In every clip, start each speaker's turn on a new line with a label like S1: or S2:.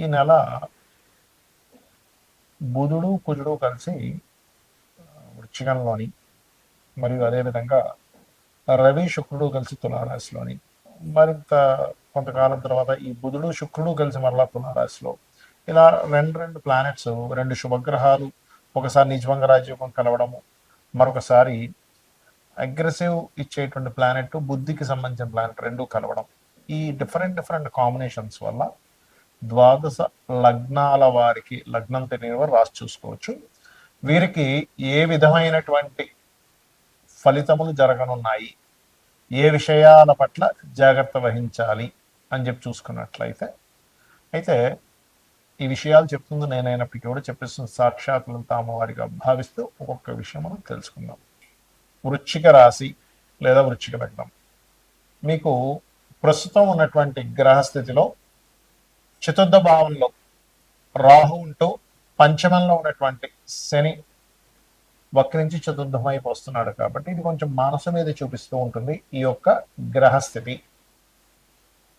S1: ఈ నెల బుధుడు కుజుడు కలిసి ఆ, మరియు అదేవిధంగా రవి శుక్రుడు కలిసి తులారాశిలోని మరింత కొంతకాలం తర్వాత ఈ బుధుడు శుక్రుడు కలిసి మరలా తులారాశిలో ఇలా రెండు రెండు ప్లానెట్స్ రెండు శుభగ్రహాలు ఒకసారి నిజభంగ రాజ్యోగం కలవడము మరొకసారి అగ్రెసివ్ ఇచ్చేటువంటి ప్లానెట్ బుద్ధికి సంబంధించిన ప్లానెట్ రెండు కలవడం. ఈ డిఫరెంట్ డిఫరెంట్ కాంబినేషన్స్ వల్ల ద్వాదశ లగ్నాల వారికి లగ్నం తెలియని వారు రాసి చూసుకోవచ్చు. వీరికి ఏ విధమైనటువంటి ఫలితములు జరగనున్నాయి? ఏ విషయాల పట్ల జాగ్రత్త వహించాలి? అని చెప్పి చూసుకున్నట్లయితే అయితే ఈ విషయాలు చెప్తుంది నేనైనప్పటికీ కూడా చెప్పేస్తున్న సాక్షాత్తులు తామవారిగా భావిస్తూ ఒక్కొక్క విషయం మనం తెలుసుకుందాం. వృచ్చిక రాశి లేదా వృచ్చిక లగ్నం. మీకు ప్రస్తుతం ఉన్నటువంటి గ్రహస్థితిలో చతుర్థ భావంలో రాహు ఉంటూ పంచమంలో ఉన్నటువంటి శని వక్రించి చతుర్థం వైపు వస్తున్నాడు కాబట్టి ఇది కొంచెం మనసు మీద చూపిస్తూ ఉంటుంది ఈ యొక్క గ్రహస్థితి.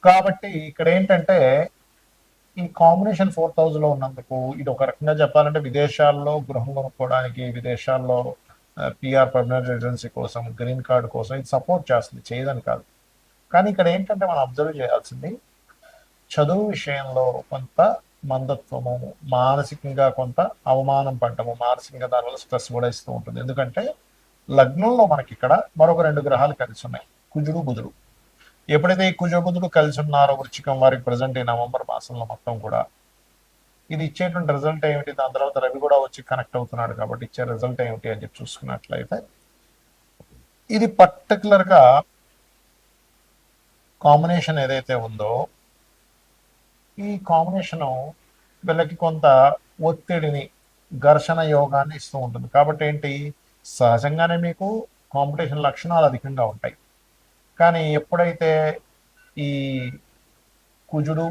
S1: కాబట్టి ఇక్కడ ఏంటంటే ఈ కాంబినేషన్ ఫోర్ థౌజండ్లో ఉన్నందుకు ఇది ఒక రకంగా చెప్పాలంటే విదేశాల్లో గృహం కొనుక్కోవడానికి విదేశాల్లో పిఆర్ పర్మనెంట్ రెసిడెన్సీ కోసం గ్రీన్ కార్డు కోసం ఇది సపోర్ట్ చేస్తుంది చేయదని కాదు. కానీ ఇక్కడ ఏంటంటే మనం అబ్జర్వ్ చేయాల్సింది చదువు విషయంలో కొంత మందత్వము మానసికంగా కొంత అవమానం పడ్డము మానసికంగా దానివల్ల స్ట్రెస్ కూడా ఇస్తూ ఉంటుంది. ఎందుకంటే లగ్నంలో మనకి ఇక్కడ మరొక రెండు గ్రహాలు కలిసి ఉన్నాయి. కుజుడు బుధుడు. ఎప్పుడైతే ఈ కుజ బుధుడు కలిసి ఉన్నారో వృచ్చికం వారికి ప్రజెంట్ ఈ నవంబర్ మాసంలో మొత్తం కూడా ఇది ఇచ్చేటువంటి రిజల్ట్ ఏమిటి? దాని తర్వాత రవి కూడా వచ్చి కనెక్ట్ అవుతున్నాడు కాబట్టి ఇచ్చే రిజల్ట్ ఏమిటి అని చెప్పి చూసుకున్నట్లయితే ఇది పర్టికులర్గా కాంబినేషన్ ఏదైతే ఉందో ఈ కాంబినేషన్ వీళ్ళకి కొంత ఒత్తిడిని ఘర్షణ యోగాన్ని ఇస్తూ ఉంటుంది. కాబట్టి ఏంటి? సహజంగానే మీకు కాంపిటీషన్ లక్షణాలు అధికంగా ఉంటాయి. కానీ ఎప్పుడైతే ఈ కుజుడు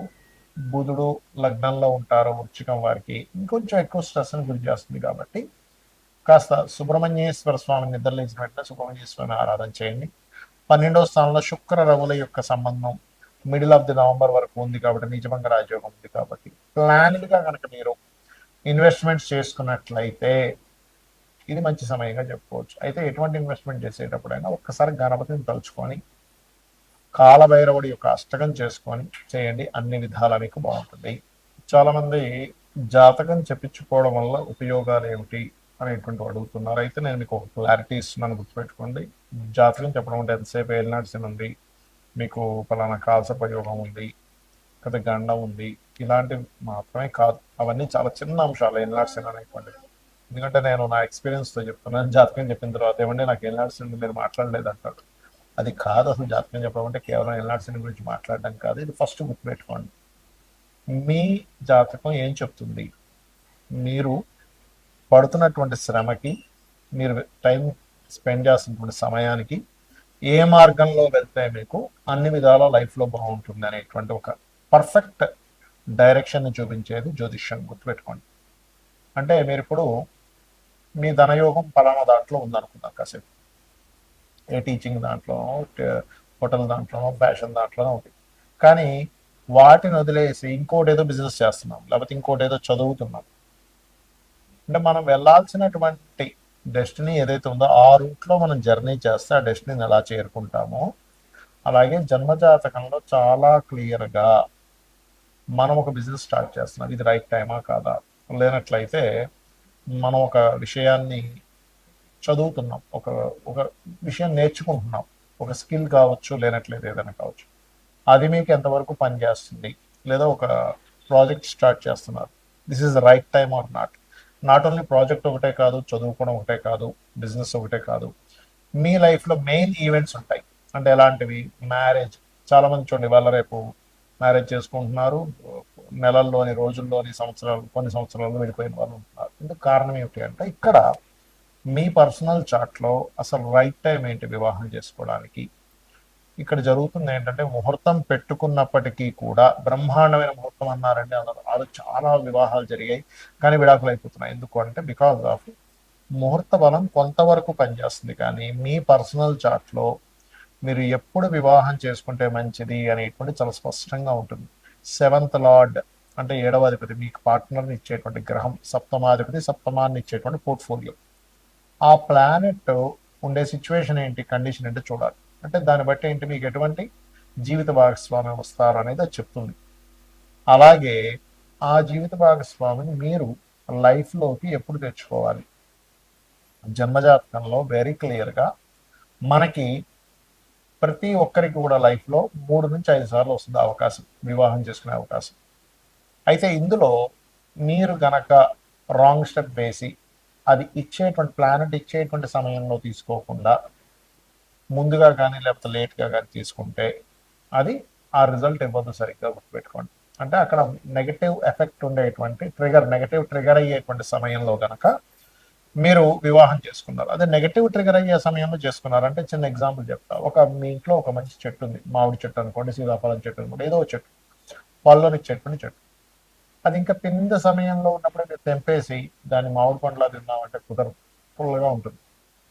S1: బుధుడు లగ్నంలో ఉంటారో వృచ్చికం వారికి ఇంకొంచెం ఎక్కువ స్ట్రెస్ని గురి చేస్తుంది కాబట్టి కాస్త సుబ్రహ్మణ్యేశ్వర స్వామిని నిద్రలేచిన వెంటనే సుబ్రహ్మణ్యేశ్వరిని ఆరాధన చేయండి. పన్నెండవ స్థానంలో శుక్ర రవుల యొక్క సంబంధం మిడిల్ ఆఫ్ ది నవంబర్ వరకు ఉంది కాబట్టి నిజమంగా రాజయోగం ఉంది కాబట్టి. ప్లాన్డ్గా కనుక మీరు ఇన్వెస్ట్మెంట్స్ చేసుకున్నట్లయితే ఇది మంచి సమయంగా చెప్పుకోవచ్చు. అయితే ఎటువంటి ఇన్వెస్ట్మెంట్ చేసేటప్పుడైనా ఒక్కసారి గణపతిని తలుచుకొని కాలభైరవుడి యొక్క అష్టకం చేసుకొని చేయండి. అన్ని విధాలా మీకు బాగుంటుంది. చాలా మంది జాతకం చెప్పించుకోవడం వల్ల ఉపయోగాలు ఏమిటి అనేటువంటి అడుగుతున్నారు. అయితే నేను మీకు ఒక క్లారిటీ ఇస్తున్నాను గుర్తుపెట్టుకోండి. జాతకం చెప్పడం అంటే ఎంతసేపు ఏలినాడ్సిన ఉంది? మీకు పలానా కాల్సపయోగం ఉంది కదా గండం ఉంది ఇలాంటివి మాత్రమే కాదు. అవన్నీ చాలా చిన్న అంశాలు ఏలినాడ్సిన అనేటువంటివి ఎందుకంటే నేను నా ఎక్స్పీరియన్స్తో చెప్తున్నాను జాతకం చెప్పిన తర్వాత ఏమంటే నాకు ఏలినాడ్సిన మీరు మాట్లాడలేదు అంటాడు అది కాదు అసలు జాతకం చెప్పడం అంటే కేవలం ఏలినాడ్సిన గురించి మాట్లాడడం కాదు ఇది ఫస్ట్ గుర్తుపెట్టుకోండి. మీ జాతకం ఏం చెప్తుంది? మీరు పడుతున్నటువంటి శ్రమకి మీరు టైం స్పెండ్ చేస్తున్నటువంటి సమయానికి ఏ మార్గంలో వెళ్తే మీకు అన్ని విధాల లైఫ్లో బాగుంటుంది అనేటువంటి ఒక పర్ఫెక్ట్ డైరెక్షన్ని చూపించేది జ్యోతిష్యం గుర్తుపెట్టుకోండి. అంటే మీరు ఇప్పుడు మీ ధనయోగం పలానా దాంట్లో ఉందనుకుందాం కాసేపు. ఏ టీచింగ్ దాంట్లోనో హోటల్ దాంట్లోనో ఫ్యాషన్ దాంట్లోనో ఉంది. కానీ వాటిని వదిలేసి ఇంకోటి ఏదో బిజినెస్ చేస్తున్నాం లేకపోతే ఇంకోటి ఏదో చదువుతున్నాం. అంటే మనం వెళ్ళాల్సినటువంటి డెస్టినీ ఏదైతే ఉందో ఆ రూట్లో మనం జర్నీ చేస్తే ఆ డెస్టినీని ఎలా చేరుకుంటామో అలాగే జన్మజాతకంలో చాలా క్లియర్గా మనం ఒక బిజినెస్ స్టార్ట్ చేస్తున్నాం. ఇది రైట్ టైమా కాదా? లేనట్లయితే మనం ఒక విషయాన్ని చదువుతున్నాం. ఒక ఒక విషయం నేర్చుకుంటున్నాం. ఒక స్కిల్ కావచ్చు లేనట్లేదు ఏదైనా కావచ్చు. అది మీకు ఎంతవరకు పనిచేస్తుంది? లేదా ఒక ప్రాజెక్ట్ స్టార్ట్ చేస్తున్నారు. This is the right time or not? Not only project ఒకటే కాదు చదువుకోవడం ఒకటే కాదు బిజినెస్ ఒకటే కాదు. మీ లైఫ్లో మెయిన్ ఈవెంట్స్ ఉంటాయి. అంటే ఎలాంటివి? మ్యారేజ్ చాలా మంది చూడండి వాళ్ళ రేపు మ్యారేజ్ చేసుకుంటున్నారు. నెలల్లోని రోజుల్లోని సంవత్సరాలు కొన్ని సంవత్సరాలు వెళ్ళిపోయిన వాళ్ళు ఉంటున్నారు. ఇందుకు కారణం ఏమిటి అంటే ఇక్కడ మీ పర్సనల్ చార్ట్లో అసలు రైట్ టైం ఏంటి వివాహం చేసుకోవడానికి? ఇక్కడ జరుగుతుంది ఏంటంటే ముహూర్తం పెట్టుకున్నప్పటికీ కూడా బ్రహ్మాండమైన ముహూర్తం అన్నారండి అందరూ చాలా వివాహాలు జరిగాయి. కానీ విడాకులు అయిపోతున్నాయి. ఎందుకు అంటే బికాస్ ఆఫ్ ముహూర్త బలం కొంతవరకు పనిచేస్తుంది. కానీ మీ పర్సనల్ చాట్లో మీరు ఎప్పుడు వివాహం చేసుకుంటే మంచిది అనేటువంటి చాలా స్పష్టంగా ఉంటుంది. సెవెంత్ లార్డ్ అంటే ఏడవ అధిపతి మీకు పార్ట్నర్ని ఇచ్చేటువంటి గ్రహం సప్తమాధిపతి సప్తమాన్ని ఇచ్చేటువంటి పోర్ట్ఫోలియో ఆ ప్లానెట్ ఉండే సిచ్యువేషన్ ఏంటి కండిషన్ ఏంటి చూడాలి. అంటే దాన్ని బట్టి ఏంటి మీకు ఎటువంటి జీవిత భాగస్వామ్యం వస్తారు అనేది అది చెప్తుంది. అలాగే ఆ జీవిత భాగస్వామిని మీరు లైఫ్లోకి ఎప్పుడు తెచ్చుకోవాలి? జన్మజాతకంలో వెరీ క్లియర్గా మనకి ప్రతి ఒక్కరికి కూడా లైఫ్లో మూడు నుంచి ఐదు సార్లు వస్తుంది అవకాశం వివాహం చేసుకునే అవకాశం. అయితే ఇందులో మీరు గనక రాంగ్ స్టెప్ వేసి అది ఇచ్చేటువంటి ప్లానెట్ ఇచ్చేటువంటి సమయంలో తీసుకోకుండా ముందుగా కానీ లేకపోతే లేట్గా కానీ తీసుకుంటే అది ఆ రిజల్ట్ ఇవ్వదు సరిగ్గా గుర్తుపెట్టుకోండి. అంటే అక్కడ నెగటివ్ ఎఫెక్ట్ ఉండేటువంటి ట్రిగర్ నెగటివ్ ట్రిగర్ అయ్యేటువంటి సమయంలో కనుక మీరు వివాహం చేసుకున్నారు. అదే నెగటివ్ ట్రిగర్ అయ్యే సమయంలో చేసుకున్నారు. అంటే చిన్న ఎగ్జాంపుల్ చెప్తా. ఒక మీ ఇంట్లో ఒక మంచి చెట్టు ఉంది. మామిడి చెట్టు అనుకోండి సీతాఫలం చెట్టు అనుకోండి ఏదో చెట్టు. పళ్ళని చెట్టుని చెట్టు. అది ఇంకా పింద సమయంలో ఉన్నప్పుడు మీరు తెంపేసి దాన్ని మామిడి పండ్లా తిన్నామంటే కుదరదు. ఫుల్గా ఉంటుంది.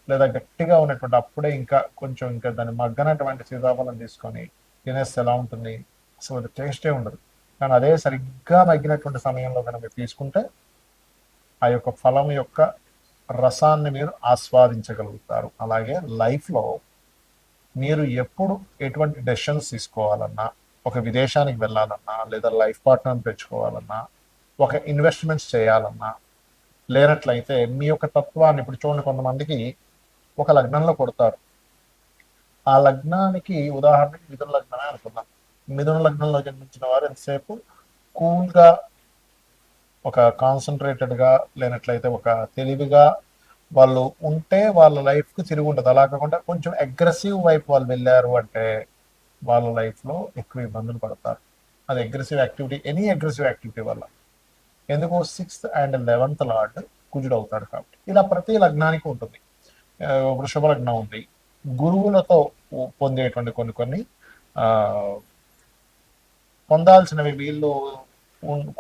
S1: లేదా గట్టిగా ఉన్నటువంటి అప్పుడే ఇంకా కొంచెం ఇంకా దాన్ని మగ్గనటువంటి సీతాఫలం తీసుకొని తినేస్తే ఎలా ఉంటుంది? అసలు అది టేస్టే ఉండదు. కానీ అదే సరిగ్గా మగ్గినటువంటి సమయంలో కనుక మీరు తీసుకుంటే ఆ యొక్క ఫలం యొక్క రసాన్ని మీరు ఆస్వాదించగలుగుతారు. అలాగే లైఫ్లో మీరు ఎప్పుడు ఎటువంటి డెసిషన్స్ తీసుకోవాలన్నా ఒక విదేశానికి వెళ్ళాలన్నా లేదా లైఫ్ పార్ట్నర్ని పెంచుకోవాలన్నా ఒక ఇన్వెస్ట్మెంట్స్ చేయాలన్నా లేనట్లయితే మీ యొక్క తత్వాన్ని ఇప్పుడు చూడండి కొంతమందికి ఒక లగ్నంలో కొడతారు. ఆ లగ్నానికి ఉదాహరణకి మిథున లగ్నమే అనుకుందాం. మిథున లగ్నంలో జన్మించిన వారు ఎంతసేపు? కూల్గా ఒక కాన్సన్ట్రేటెడ్గా లేనట్లయితే ఒక తెలివిగా వాళ్ళు ఉంటే వాళ్ళ లైఫ్కి తిరిగి ఉంటుంది. అలా కాకుండా కొంచెం అగ్రెసివ్ వైపు వాళ్ళు వెళ్ళారు అంటే వాళ్ళ లైఫ్లో ఎక్కువ ఇబ్బందులు పడతారు. అది aggressive activity any aggressive activity వల్ల. ఎందుకు సిక్స్త్ అండ్ లెవెన్త్ లార్డ్ కుజుడు అవుతాడు కాబట్టి. ఇలా ప్రతి లగ్నానికి ఉంటుంది. వృషభ లగ్నం ఉంది. గురువులతో పొందేటువంటి కొన్ని కొన్ని పొందాల్సినవి వీళ్ళు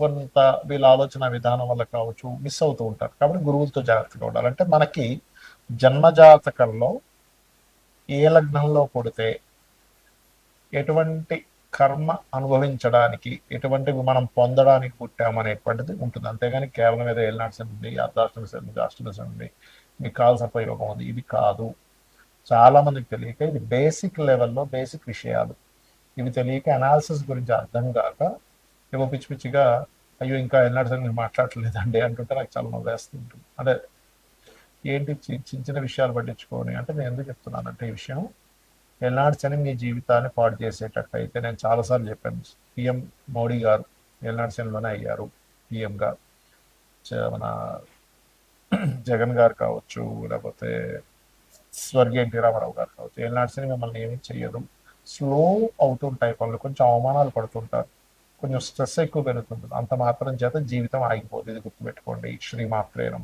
S1: కొంత వీళ్ళ ఆలోచన విధానం వల్ల కావచ్చు మిస్ అవుతూ ఉంటారు. కాబట్టి గురువులతో జాగ్రత్తగా ఉండాలి. అంటే మనకి జన్మజాతకంలో ఏ లగ్నంలో కొడితే ఎటువంటి కర్మ అనుభవించడానికి ఎటువంటివి మనం పొందడానికి పుట్టామనేటువంటిది ఉంటుంది. అంతేగాని కేవలం ఏదో ఏలినాటి ఉంది అర్ధాష్టమి ఉంది అష్టమి ఉంది మీకు కావాల్సిన ఉపయోగం ఉంది. ఇది కాదు. చాలా మందికి తెలియక ఇది బేసిక్ లెవెల్లో బేసిక్ విషయాలు. ఇవి తెలియక అనాలిసిస్ గురించి అర్థం కాక ఏవో పిచ్చి పిచ్చిగా అయ్యో ఇంకా ఎన్నడూ మీరు మాట్లాడలేదండి అంటుంటే నాకు చాలా నవ్వేస్తుంటుంది అంటే ఏంటి చిన్న చిన్న విషయాలు పట్టించుకొని అంటే నేను ఎందుకు చెప్తున్నానంటే ఈ విషయం. ఎల్నాడు శని మీ జీవితాన్ని పాడు చేసేటట్టు అయితే నేను చాలాసార్లు చెప్పాను. పిఎం మోడీ గారు ఎల్నాడు శనిలోనే అయ్యారు. పిఎంగా మన జగన్ గారు కావచ్చు లేకపోతే స్వర్గీయ ఎన్టీ రామారావు గారు కావచ్చు ఏనాడు శని మిమ్మల్ని ఏమీ చెయ్యదు. స్లో అవుతుంటాయి పనులు కొంచెం అవమానాలు పడుతుంటారు. కొంచెం స్ట్రెస్ ఎక్కువ పెరుగుతుంటుంది. అంత మాత్రం చేత జీవితం ఆగిపోతుంది ఇది గుర్తుపెట్టుకోండి. శ్రీమాత్రేనం